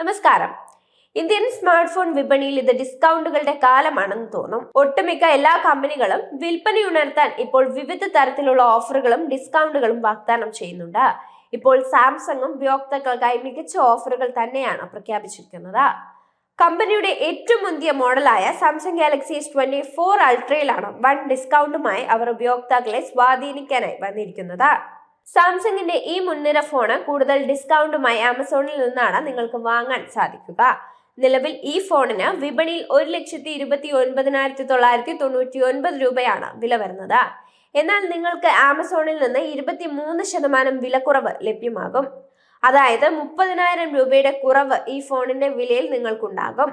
നമസ്കാരം. Indian smart phone വിപണിയിൽ ഇത് ഡിസ്കൗണ്ടുകളുടെ കാലമാണെന്ന് തോന്നും. ഒട്ടുമിക്ക എല്ലാ കമ്പനികളും വിൽപ്പന ഉണർത്താൻ ഇപ്പോൾ വിവിധ തരത്തിലുള്ള ഓഫറുകളും ഡിസ്കൗണ്ടുകളും വാഗ്ദാനം ചെയ്യുന്നുണ്ട്. ഇപ്പോൾ സാംസങ്ങും ഉപയോക്താക്കൾക്കായി മികച്ച ഓഫറുകൾ തന്നെയാണ് പ്രഖ്യാപിച്ചിരിക്കുന്നത്. കമ്പനിയുടെ ഏറ്റവും മുന്തിയ മോഡലായ Samsung Galaxy S twenty four അൾട്രയിലാണ് one ഡിസ്കൗണ്ടുമായി അവർ ഉപയോക്താക്കളെ സ്വാധീനിക്കാനായി വന്നിരിക്കുന്നത്. സാംസങ്ങിന്റെ ഈ മുൻനിര ഫോണ് കൂടുതൽ ഡിസ്കൗണ്ടുമായി ആമസോണിൽ നിന്നാണ് നിങ്ങൾക്ക് വാങ്ങാൻ സാധിക്കുക. നിലവിൽ ഈ ഫോണിന് വിപണിയിൽ ഒരു ലക്ഷത്തി ഇരുപത്തി ഒൻപതിനായിരത്തി തൊള്ളായിരത്തി തൊണ്ണൂറ്റി ഒൻപത് രൂപയാണ് വില വരുന്നത്. എന്നാൽ നിങ്ങൾക്ക് ആമസോണിൽ നിന്ന് ഇരുപത്തി മൂന്ന് ശതമാനം വിലക്കുറവ് ലഭ്യമാകും. അതായത് മുപ്പതിനായിരം രൂപയുടെ കുറവ് ഈ ഫോണിന്റെ വിലയിൽ നിങ്ങൾക്കുണ്ടാകും.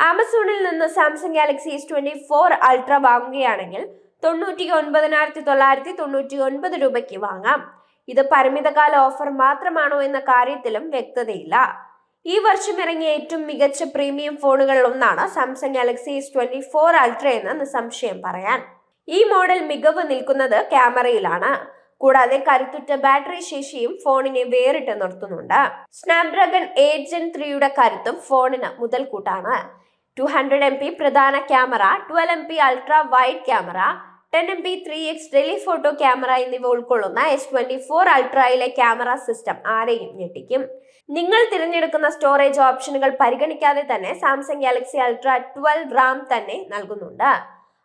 ആമസോണിൽ നിന്ന് Samsung Galaxy S twenty four ultra വാങ്ങുകയാണെങ്കിൽ തൊണ്ണൂറ്റി ഒൻപതിനായിരത്തി തൊള്ളായിരത്തി തൊണ്ണൂറ്റി ഒൻപത് രൂപയ്ക്ക് വാങ്ങാം. ഇത് പരിമിതകാല ഓഫർ മാത്രമാണോ എന്ന കാര്യത്തിലും വ്യക്തതയില്ല. ഈ വർഷം ഇറങ്ങിയ ഏറ്റവും മികച്ച പ്രീമിയം ഫോണുകളിൽ ഒന്നാണ് Samsung Galaxy S twenty four ultra എന്ന് നിസ്സംശയം പറയാൻ. ഈ മോഡൽ മികവ് നിൽക്കുന്നത് ക്യാമറയിലാണ്. കൂടാതെ കരുത്തുറ്റ ബാറ്ററി ശേഷിയും ഫോണിനെ വേറിട്ട് നിർത്തുന്നുണ്ട്. സ്നാപ്ഡ്രാഗൺ എയ്റ്റ് ജെൻ ത്രീയുടെ കരുത്തും ഫോണിന് മുതൽക്കൂട്ടാണ്. ടു ഹൺഡ്രഡ് എം പി പ്രധാന camera twelve M P ultra wide camera ten M P three X telephoto camera എന്നിവ ഉൾക്കൊള്ളുന്ന എസ് ട്വന്റി ഫോർ അൾട്രയിലെ ക്യാമറ സിസ്റ്റം ആരെയും ഞെട്ടിക്കും. നിങ്ങൾ തിരഞ്ഞെടുക്കുന്ന സ്റ്റോറേജ് ഓപ്ഷനുകൾ പരിഗണിക്കാതെ തന്നെ Samsung Galaxy ultra twelve RAM തന്നെ നൽകുന്നുണ്ട്.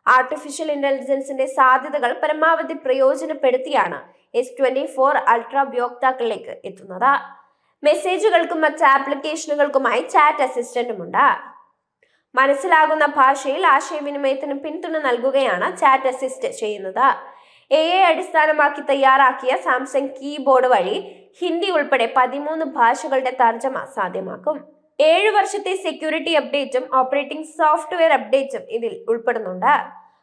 ആർട്ടിഫിഷ്യൽ ഇന്റലിജൻസിന്റെ സാധ്യതകൾ പരമാവധി പ്രയോജനപ്പെടുത്തിയാണ് എസ് ട്വന്റി ഫോർ അൾട്ര ഉപയോക്താക്കളിലേക്ക് എത്തുന്നത്. മെസ്സേജുകൾക്കും മറ്റ് ആപ്ലിക്കേഷനുകൾക്കുമായി ചാറ്റ് അസിസ്റ്റന്റുമുണ്ട് മനസ്സിലാകുന്ന ഭാഷയിൽ ആശയവിനിമയത്തിന് പിന്തുണ നൽകുകയാണ് ചാറ്റ് അസിസ്റ്റ് ചെയ്യുന്നത്. എ ഐ അടിസ്ഥാനമാക്കി തയ്യാറാക്കിയ സാംസങ് കീബോർഡ് വഴി ഹിന്ദി ഉൾപ്പെടെ പതിമൂന്ന് ഭാഷകളുടെ തർജമ സാധ്യമാക്കും. ഏഴ് വർഷത്തെ സെക്യൂരിറ്റി അപ്ഡേറ്റും ഓപ്പറേറ്റിംഗ് സോഫ്റ്റ്വെയർ അപ്ഡേറ്റും ഇതിൽ ഉൾപ്പെടുന്നുണ്ട്.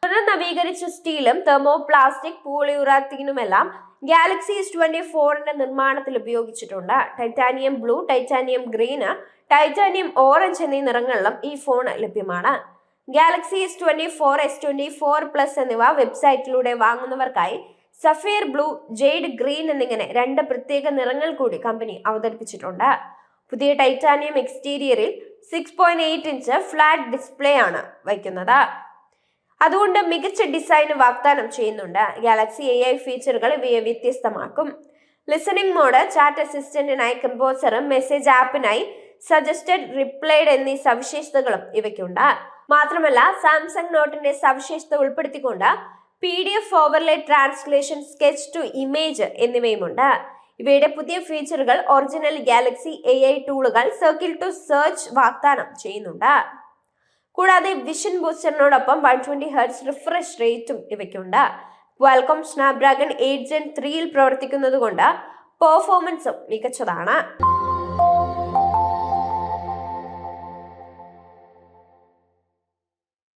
പുനർനവീകരിച്ച സ്റ്റീലും തെർമോ പ്ലാസ്റ്റിക് പൂളിയുറാത്തീനുമെല്ലാം ഗാലക്സി എസ് ട്വന്റി ഫോറിന്റെ നിർമ്മാണത്തിൽ ഉപയോഗിച്ചിട്ടുണ്ട്. Titanium blue titanium green titanium orange എന്നീ നിറങ്ങളിലും ഈ ഫോൺ ലഭ്യമാണ്. Galaxy S twenty four S twenty four plus എന്നിവ വെബ്സൈറ്റിലൂടെ വാങ്ങുന്നവർക്കായി സഫയർ ബ്ലൂ ജെയ്ഡ് ഗ്രീൻ എന്നിങ്ങനെ രണ്ട് പ്രത്യേക നിറങ്ങൾ കൂടി കമ്പനി അവതരിപ്പിച്ചിട്ടുണ്ട്. പുതിയ titanium എക്സ്റ്റീരിയറിൽ six point eight inch flat display ആണ് വയ്ക്കുന്നത്. അതുകൊണ്ട് മികച്ച ഡിസൈൻ വാഗ്ദാനം ചെയ്യുന്നുണ്ട്. ഗാലക്സി എ ഐ ഫീച്ചറുകൾ ഇവയെ വ്യത്യസ്തമാക്കും. ലിസണിംഗ് മോഡ് ചാറ്റ് അസിസ്റ്റന്റിനായി കമ്പോസറും മെസ്സേജ് ആപ്പിനായി സജസ്റ്റഡ് റിപ്ലൈഡ് എന്നീ സവിശേഷതകളും ഇവയ്ക്കുണ്ട്. മാത്രമല്ല സാംസങ് നോട്ടിന്റെ സവിശേഷത ഉൾപ്പെടുത്തിക്കൊണ്ട് P D F overlay translation sketch to image എന്നിവയുമുണ്ട്. ഇവയുടെ പുതിയ ഫീച്ചറുകൾ ഒറിജിനൽ ഗാലക്സി എ ഐ ടൂളുകൾ സർക്കിൾ ടു സെർച്ച് വാഗ്ദാനം ചെയ്യുന്നുണ്ട്. കൂടാതെ വിഷൻ ബൂസ്റ്ററിനോടൊപ്പം വൺ ട്വന്റി ഹെർട്സ് റിഫ്രഷ് റേറ്റും ഇവയ്ക്കുണ്ട്. ക്വാൽകോം സ്നാപ്ഡ്രാഗൺ എയ്റ്റ് ജെൻ ത്രീയിൽ പ്രവർത്തിക്കുന്നത് കൊണ്ട് പെർഫോമൻസും മികച്ചതാണ്.